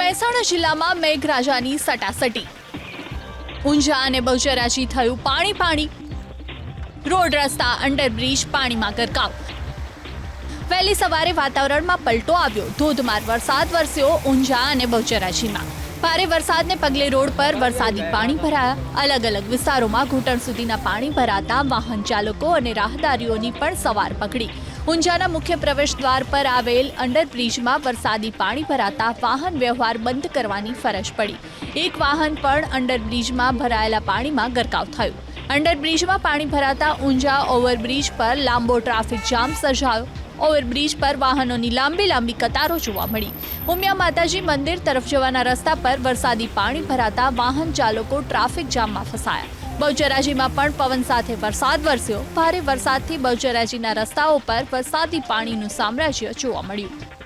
મહેસાણા જિલ્લામાં મેઘરાજાની સટાસટી. ઊંઝા અને બહુચરાજી થયું પાણી પાણી. રોડ રસ્તા, અંડરબ્રિજ, પાણીમાં ગરકાવ. વહેલી સવારે વાતાવરણમાં પલટો આવ્યો. ધોધમાર વરસાદ વરસ્યો ઊંઝા અને બહુચરાજીમાં. ભારે વરસાદને પગલે રોડ પર વરસાદી પાણી ભરાયા. અલગ અલગ વિસ્તારોમાં ઘૂંટણ સુધીના પાણી ભરાતા વાહન ચાલકો અને રાહદારીઓની પણ સવાર પકડી. ઊંઝાના મુખ્ય પ્રવેશ દ્વાર પર આવેલ અંડરબ્રિજમાં વરસાદી પાણી ભરાતા વાહન વ્યવહાર બંધ કરવાની ફરજ પડી. એક વાહન પણ અંડરબ્રિજમાં ભરાયેલા પાણીમાં ગરકાવ થયું. અંડરબ્રિજમાં પાણી ભરાતા ઊંઝા ઓવરબ્રિજ પર લાંબો ટ્રાફિક જામ સર્જાયો. ઓવરબ્રિજ પર વાહનોની લાંબી લાંબી કતારો જોવા મળી. ઉમિયા માતાજી મંદિર તરફ જવાના રસ્તા પર વરસાદી પાણી ભરાતા વાહન ચાલકો ટ્રાફિક જામમાં ફસાયા. બહુચરાજીમાં પણ પવન સાથે વરસાદ વરસ્યો. ભારે વરસાદથી બહુચરાજીના રસ્તાઓ પર વરસાદી પાણીનું સામ્રાજ્ય જોવા મળ્યું.